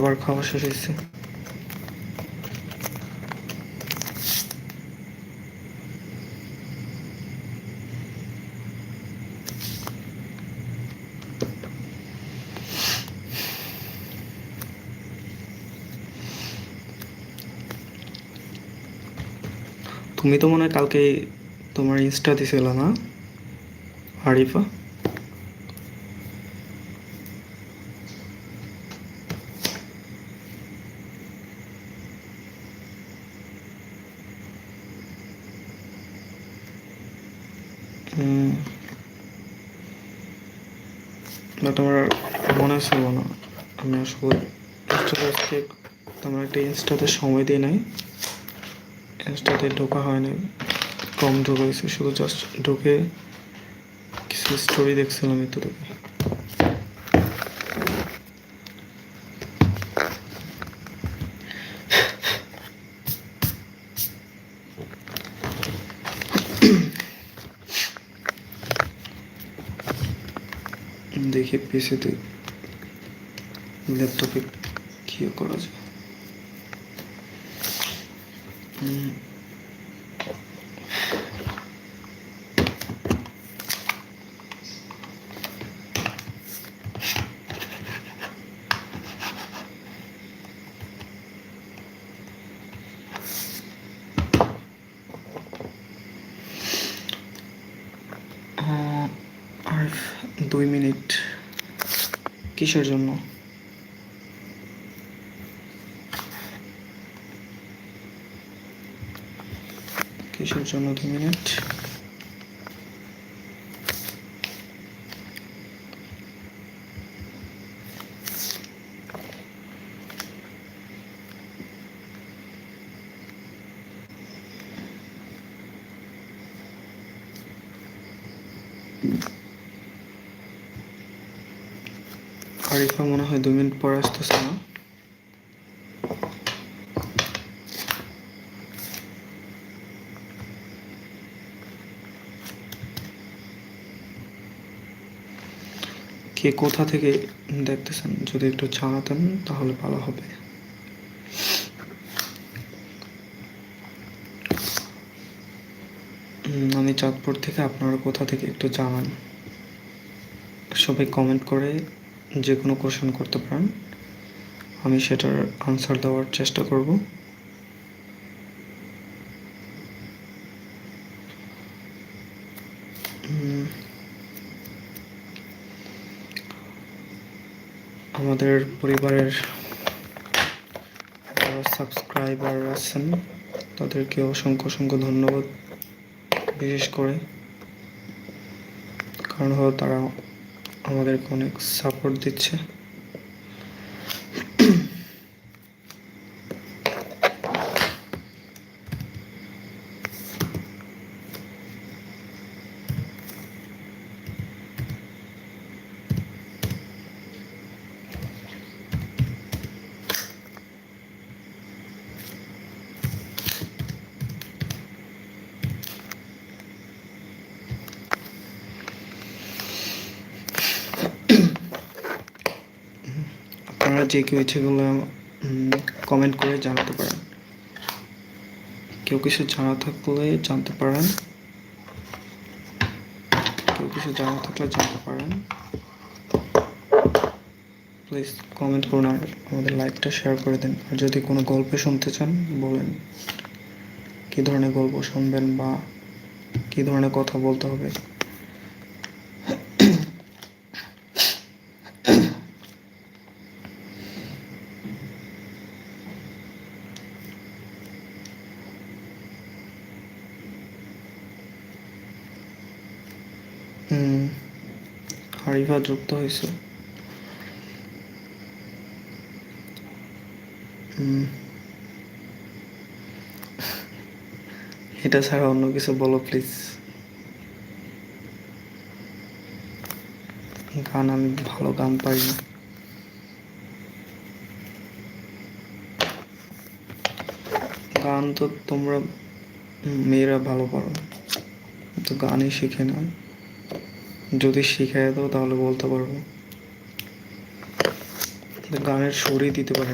আবার খাওয়া শেষ হয়েছে। তুমি তো মনে কালকে তোমার ইনস্টা দিছিল না আরিফা? না, তোমার মনে ছিল না আমি আসলে আজকে তোমার একটা ইনস্টাতে সময় দিয়ে নাই। ইনস্টাতে ঢোকা হয়নি কম ঢোকা শুধু জাস্ট ঢুকে কিছু স্টোরি দেখছিলাম একটু দেখি পিসিতে ল্যাপটপে কি করা যায়? দুই মিনিট কিসের জন্য? কিসের জন্য দুই মিনিট? আরিফা মনে হয় দু মিনিট পরে আসতেছে না। কে কোথা থেকে দেখতেছেন? যদি একটু জানাতেন, তাহলে ভালো হবে। আমি চাঁদপুর থেকে, আপনারা কোথা থেকে একটু জানান। সবাই কমেন্ট করে যে কোনো কোশ্চেন করতে পারেন। আমি সেটার আনসার দেওয়ার চেষ্টা করব। আমাদের পরিবারের সাবস্ক্রাইবার আছেন, তাদেরকে অসংখ্য অসংখ্য ধন্যবাদ বিশেষ করে। কারণ হলো তারা আমাদেরকে অনেক সাপোর্ট দিচ্ছে আপনারা যে কেউ ইচ্ছেগুলো কমেন্ট করে জানাতে পারেন। কেউ কিছু জানা থাকলে জানতে পারেন। কেউ কিছু জানা থাকলে জানতে পারেন। প্লিজ কমেন্ট করুন আর আমাদের লাইভটা শেয়ার করে দিন। আর যদি কোনো গল্প শুনতে চান, বলেন। কী ধরনের গল্প শুনবেন বা কী ধরনের কথা বলতে হবে? হুম যুক্ত হয়েছে। এটা ছাড়া অন্য কিছু বলো প্লিজ গান আমি ভালো গান পারি না। গান তো তোমরা মেয়েরা ভালো পারো তো গানই শিখে না যদি শিখাই দাও তাহলে বলতে পারব। গানের সুরই দিতে পারে